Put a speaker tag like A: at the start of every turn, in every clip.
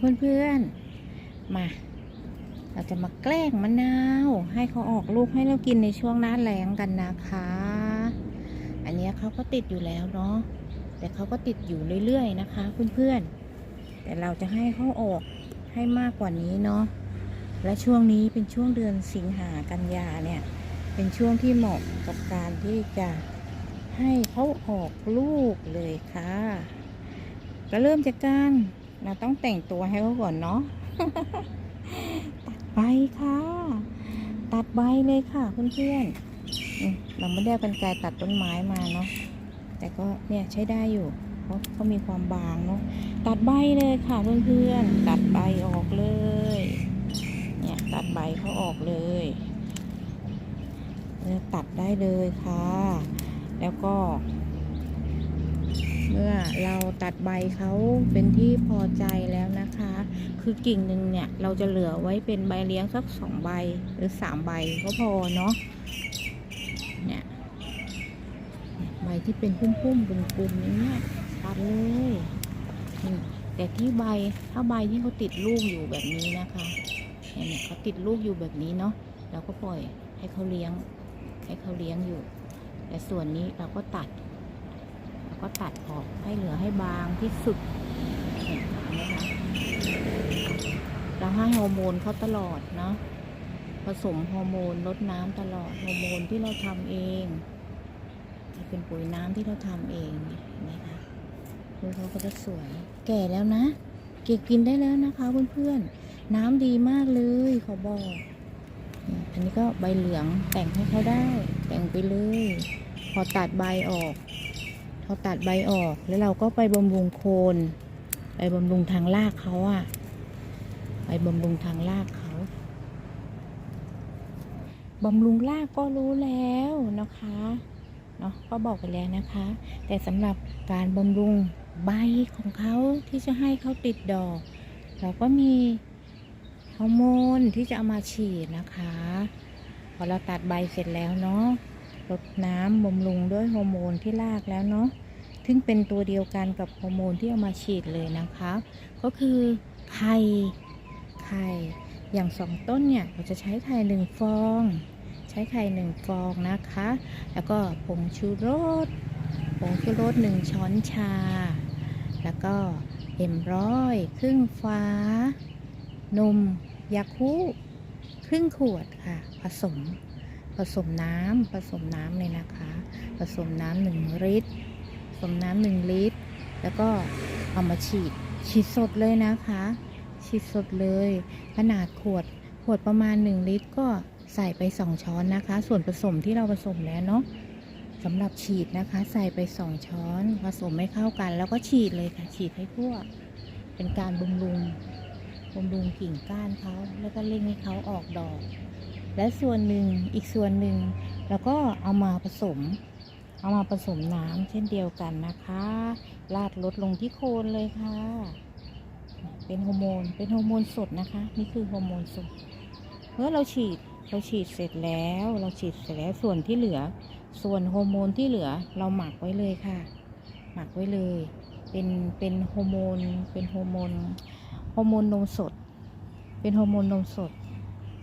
A: เพื่อนๆ มา เราจะมาแกล้งมะนาว ให้เขาออกลูกให้เรากินในช่วงหน้าแล้งกันนะคะ อันนี้เขาก็ติดอยู่แล้วเนาะ แต่เขาก็ติดอยู่เรื่อยๆนะคะเพื่อนๆ แต่เราจะให้เขาออกให้มากกว่านี้เนาะ และช่วงนี้เป็นช่วงเดือนสิงหากันยาเนี่ย เป็นช่วงที่เหมาะกับการที่จะให้เขาออกลูกเลยค่ะ ก็เริ่มจากการ เราต้องแต่งตัวให้เขาก่อนเนาะตัดใบค่ะ ตัดใบเลยค่ะเพื่อนๆอืมเราไม่ได้เอากันไกรตัดต้นไม้มาเนาะแต่ก็เนี่ยใช้ได้อยู่เพราะเขามีความบางเนาะตัดใบเลยค่ะเพื่อนๆตัดใบออกเลย เนี่ยตัดใบเขาออกเลยตัดได้เลยค่ะ แล้วก็ เมื่อเราตัดใบเขาเป็นที่พอใจแล้วนะคะ คือกิ่งหนึ่งเนี่ยเราจะเหลือไว้เป็นใบเลี้ยงสักสองใบหรือสามใบก็พอเนาะเนี่ยใบที่เป็นพุ่มๆเป็นกลุ่มๆอย่างเงี้ยตัดเลยแต่ที่ใบถ้าใบที่เขาติดลูกอยู่แบบนี้นะคะเนี่ยเนี่ยเขาติดลูกอยู่แบบนี้เนาะเราก็ปล่อยให้เขาเลี้ยงให้เขาเลี้ยงอยู่ แต่ส่วนนี้เราก็ตัด ตัดออกให้เหลือให้บางที่สุดเราให้ฮอร์โมนเขาตลอดเนาะผสมฮอร์โมนลดน้ำตลอดฮอร์โมนที่เราทำเองนี่เป็นปุ๋ยน้ำที่เราทำเองเนี่ยเห็นไหมคะดูเขาก็จะสวย แก่แล้วนะ เก็บกินได้แล้วนะคะเพื่อนๆ น้ำดีมากเลยขอบอก อันนี้ก็ใบเหลืองแต่งให้เขาได้ แต่งไปเลย พอตัดใบออก พอตัดใบออกแล้วเราก็ไปบำรุงโคน ไปบำรุงทางรากเขาอะไปบำรุงทางรากเขาบำรุงรากก็รู้แล้วนะคะเนาะก็บอกไปแล้วนะคะ แต่สำหรับการบำรุงใบของเขาที่จะให้เขาติดดอก เราก็มีฮอร์โมนที่จะเอามาฉีดนะคะ พอเราตัดใบเสร็จแล้วเนาะ รดน้ำบำรุงด้วยฮอร์โมนที่รากแล้วเนาะซึ่งเป็นตัวเดียวกันกับฮอร์โมนที่เอามาฉีดเลยนะคะ ก็คือไข่ไข่อย่างสองต้นเนี่ยเราจะใช้ไข่หนึ่งฟอง ใช้ไข่หนึ่งฟองนะคะ แล้วก็ผงชูรสผงชูรสหนึ่งช้อนชา แล้วก็เอ็มร้อยครึ่งฟ้า นมยาคุครึ่งขวดค่ะ ผสม ผสมน้ำผสมน้ำเลยนะคะ ผสมน้ำหนึ่งลิตรผสมน้ำหนึ่งลิตร แล้วก็เอามาฉีดฉีดสดเลยนะคะ ฉีดสดเลย ขนาดขวดขวดประมาณ 1 ลิตร ก็ใส่ไป 2 ช้อนนะคะ ส่วนผสมที่เราผสมแล้วเนาะสำหรับฉีดนะคะ ใส่ไป 2 ช้อนผสมให้เข้ากัน แล้วก็ฉีดเลยค่ะ ฉีดให้ทั่ว เป็นการบำรุงบำรุงกิ่งก้านเขาแล้วก็เร่งให้เขาออกดอก และส่วนหนึ่งอีกส่วนหนึ่งเราก็เอามาผสม เอามาผสมน้ำเช่นเดียวกันนะคะราดลดลงที่โคนเลยค่ะ เป็นฮอร์โมนเป็นฮอร์โมนสดนะคะ นี่คือฮอร์โมนสดเมื่อเราฉีดเราฉีดเสร็จแล้ว เราฉีดเสร็จแล้วส่วนที่เหลือ ส่วนฮอร์โมนที่เหลือเราหมักไว้เลยค่ะ หมักไว้เลย เป็นเป็นฮอร์โมนเป็นฮอร์โมนฮอร์โมนนมสด เป็นฮอร์โมนนมสด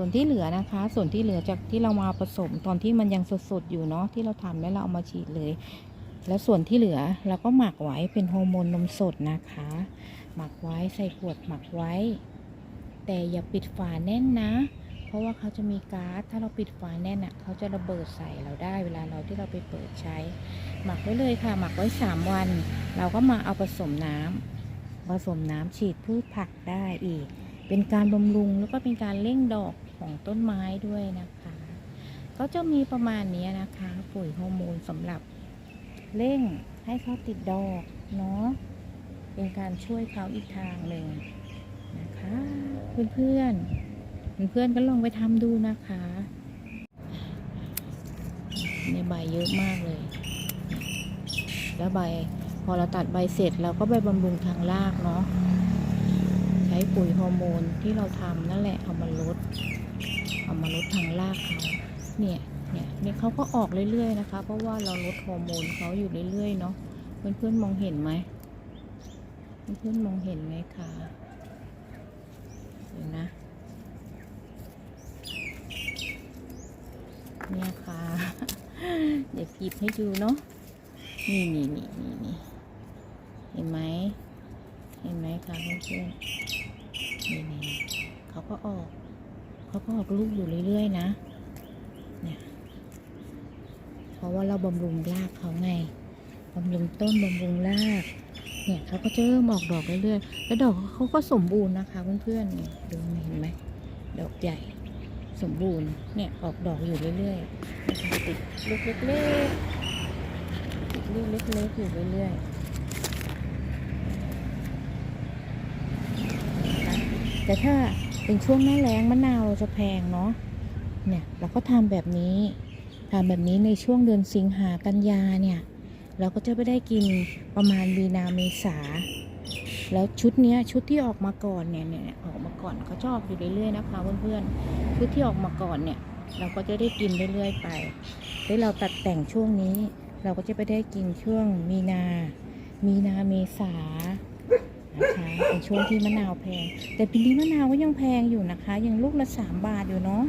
A: ส่วนที่เหลือนะคะ ส่วนที่เหลือจากที่เรามาผสมตอนที่มันยังสดๆอยู่เนาะที่เราทำแล้วเราเอามาฉีดเลย แล้วส่วนที่เหลือเราก็หมักไว้เป็นฮอร์โมนนมสดนะคะ หมักไว้ใส่ขวดหมักไว้ แต่อย่าปิดฝาแน่นนะ เพราะว่าเขาจะมีก๊าซถ้าเราปิดฝาแน่นอะเขาจะระเบิดใส่เราได้เวลาเราที่เราไปเปิดใช้ หมักไว้เลยค่ะ หมักไว้สามวัน เราก็มาเอาผสมน้ำผสมน้ำฉีดพืชผักได้อีกเป็นการบำรุงแล้วก็เป็นการเร่งดอก ของต้นไม้ด้วยนะคะ ก็จะมีประมาณนี้นะคะ ปุ๋ยฮอร์โมนสำหรับเร่งให้เขาติดดอกเนาะเป็นการช่วยเขาอีกทางหนึ่งนะคะ เพื่อนๆเพื่อนๆก็ลองไปทำดูนะคะ ในใบเยอะมากเลย แล้วใบพอเราตัดใบเสร็จเราก็ไปบำรุงทางรากเนาะใช้ปุ๋ยฮอร์โมนที่เราทำนั่นแหละเอามาลด เอามาลดทางรากเขาเนี่ยเนี่ยเนี่ยเขาก็ออกเรื่อยๆนะคะ เพราะว่าเราลดฮอร์โมนเขาอยู่เรื่อยๆเนาะเพื่อนๆมองเห็นไหมเพื่อนๆมองเห็นไหมคะดูนะเนี่ยค่ะเดี๋ยวหยิบให้ดูเนาะนี่นี่นี่นี่นี่เห็นไหมเห็นไหมคะเพื่อนๆนี่นี่เขาก็ออก เขาก็ออกลูกอยู่เรื่อยๆนะ เนี่ย เพราะว่าเราบำรุงรากเขาไงบำรุงต้นบำรุงราก เนี่ยเขาก็จะเริ่มออกดอกเรื่อยๆ แล้วดอกเขาก็สมบูรณ์นะคะเพื่อนๆ ดูเห็นไหม ดอกใหญ่ สมบูรณ์ เนี่ยออกดอกอยู่เรื่อยๆ ติดลูกเล็กๆ ติดลูกเล็กๆอยู่เรื่อยๆแต่ถ้า เป็นช่วงหน้าแล้งมะนาวเราจะแพงเนาะเนี่ยเราก็ทำแบบนี้ทำแบบนี้ในช่วงเดือนสิงหากันยาเนี่ยเราก็จะไม่ได้กินประมาณมีนาเมษา แล้วชุดเนี้ยชุดที่ออกมาก่อนเนี่ยเนี่ยออกมาก่อนเขาชอบอยู่เรื่อยๆนะคะเพื่อนๆชุดที่ออกมาก่อนเนี่ยเราก็จะได้กินเรื่อยๆไปแล้วเราตัดแต่งช่วงนี้ เราก็จะไปได้กินช่วงมีนา มีนาเมษา นะคะเป็นช่วงที่มะนาวแพง แต่ปีนี้มะนาวก็ยังแพงอยู่นะคะ ยังลูกละสามบาทอยู่เนาะ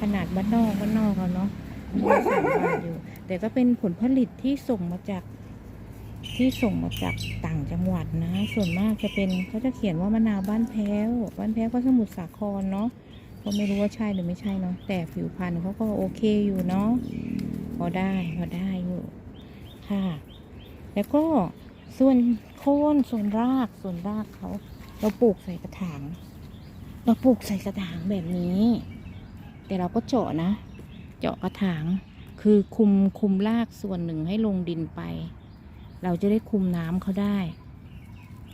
A: ขนาดบ้านนอกบ้านนอกเราเนาะลูกละสามบาทอยู่ แต่ก็เป็นผลผลิตที่ส่งมาจากที่ส่งมาจากต่างจังหวัดนะ ส่วนมากจะเป็นเขาจะเขียนว่ามะนาวบ้านแพ้ว บ้านแพ้วก็สมุทรสาครเนาะก็ไม่รู้ว่าใช่หรือไม่ใช่เนาะแต่ผิวพรรณเขาก็โอเคอยู่เนาะพอได้พอได้อยู่ค่ะ แล้วก็ ส่วนโคนส่วนรากส่วนรากเขา เราปลูกใส่กระถาง เราปลูกใส่กระถางแบบนี้ แต่เราก็เจาะนะ เจาะกระถาง คือคุมคุมรากส่วนหนึ่งให้ลงดินไป เราจะได้คุมน้ำเขาได้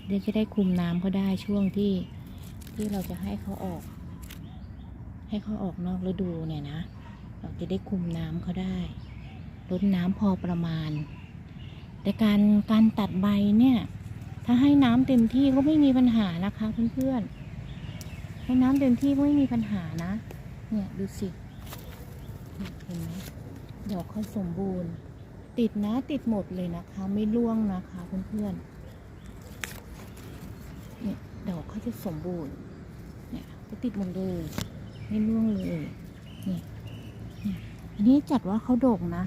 A: เดี๋ยวจะได้คุมน้ำเขาได้ช่วงที่ที่เราจะให้เขาออก ให้เขาออกนอกฤดูเนี่ยนะ เราจะได้คุมน้ำเขาได้ลดน้ำพอประมาณ แต่การการตัดใบเนี่ย ถ้าให้น้ำเต็มที่ก็ไม่มีปัญหานะคะเพื่อนๆ ให้น้ำเต็มที่ก็ไม่มีปัญหานะ เนี่ยดูสิ เห็นไหมดอกเขาสมบูรณ์ ติดนะติดหมดเลยนะคะ ไม่ร่วงนะคะเพื่อนๆ เนี่ยดอกเขาจะสมบูรณ์ เนี่ยก็ติดหมดเลยไม่ร่วงเลยเนี่ยเนี่ยอันนี้จัดว่าเขาโดกนะ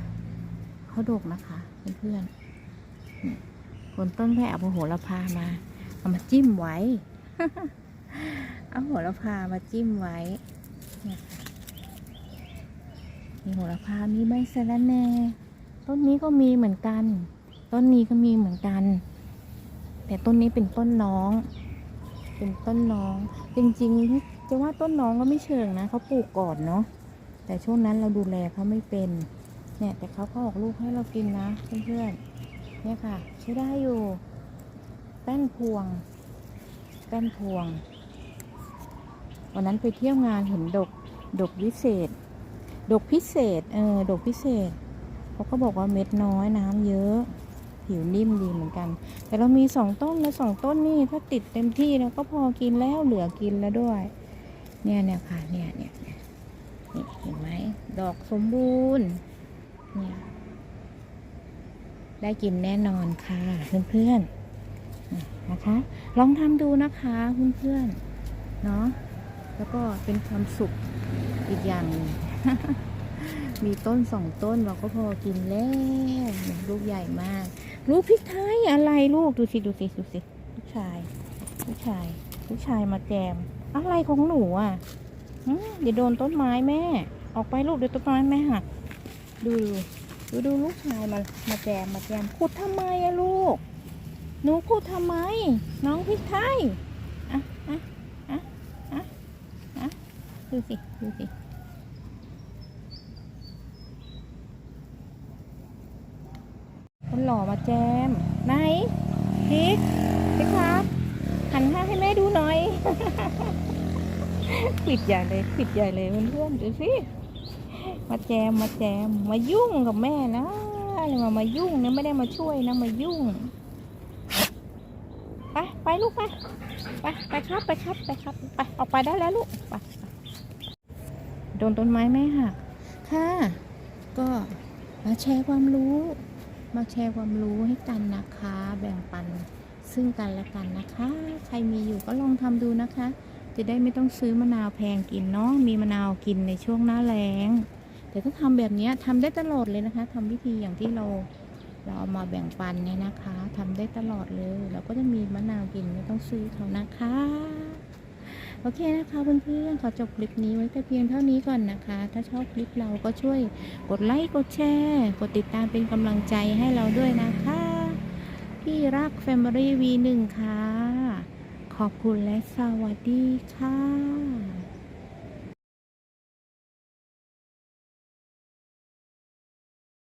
A: เขาโดกนะคะเพื่อนๆ คนต้นแพรเอาโหระพามา เอามาจิ้มไว้ เอาโหระพามาจิ้มไว้ มีโหระพา มีใบสะระแหน่ต้นนี้ก็มีเหมือนกัน ต้นนี้ก็มีเหมือนกัน แต่ต้นนี้เป็นต้นน้อง เป็นต้นน้อง จริงๆจะว่าต้นน้องก็ไม่เชิงนะเขาปลูกก่อนเนาะ แต่ช่วงนั้นเราดูแลเขาไม่เป็น เนี่ยแต่เขาก็ออกลูกให้เรากินนะเพื่อนๆ เนี่ยค่ะ ใช้ได้อยู่ แป้นพวง แป้นพวง วันนั้นไปเที่ยวงานเห็นดก ดกวิเศษ ดกพิเศษ เออ ดกพิเศษ เขาก็บอกว่าเม็ดน้อยน้ำเยอะ ผิวนิ่มดีเหมือนกัน แต่เรามีสองต้นแล้วสองต้นนี่ถ้าติดเต็มที่แล้วก็พอกินแล้วเหลือกินแล้วด้วย เนี่ยเนี่ยค่ะ เนี่ยเนี่ยเนี่ยนี่เห็นไหม ดอกสมบูรณ์ เนี่ย ได้กินแน่นอนค่ะเพื่อนๆนะคะ ลองทำดูนะคะเพื่อนๆเนาะแล้วก็เป็นความสุขอีกอย่าง มีต้นสองต้นเราก็พอกินแล้วลูกใหญ่มาก ลูกพริกไทยอะไรลูกดูสิดูสิดูสิลูกชายลูกชายลูกชายมาแจม อะไรของหนูอะหืมอย่าโดนต้นไม้แม่ ออกไปลูกเดี๋ยวต้นไม้แม่หักดูดู ดูดูลูกชายมามาแจมมาแจมขุดทำไมอะลูก หนูขุดทำไม น้องพริกไทยอะอะอะอะอะดูสิดูสิคนหล่อมาแจมไหนพริกพริกครับหันหน้าให้แม่ดูหน่อยปิดใหญ่เลยปิดใหญ่เลยเพื่อนๆดูสิ มาแจมมาแจมมายุ่งกับแม่นะมามายุ่งเนี่ยไม่ได้มาช่วยนะมายุ่งไปไปลูกไปไปไปครับไปครับไปครับไปออกไปได้แล้วลูกไปโดนต้นไม้แม่หักค่ะ ก็มาแชร์ความรู้ มาแชร์ความรู้ให้กันนะคะ แบ่งปันซึ่งกันและกันนะคะ ใครมีอยู่ก็ลองทำดูนะคะ จะได้ไม่ต้องซื้อมะนาวแพงกินเนาะมีมะนาวกินในช่วงหน้าแล้ง แต่ถ้าทำแบบนี้ทำได้ตลอดเลยนะคะทำวิธีอย่างที่เราเราเอามาแบ่งปันเนี่ยนะคะทำได้ตลอดเลย เราก็จะมีมะนาวกินไม่ต้องซื้อเขานะคะโอเคนะคะเพื่อนๆขอจบคลิปนี้ไว้แต่เพียงเท่านี้ก่อนนะคะ ถ้าชอบคลิปเราก็ช่วยกดไลค์กดแชร์กดติดตามเป็นกำลังใจให้เราด้วยนะคะพี่รัก Family V1 ค่ะ ขอบคุณและสวัสดีค่ะ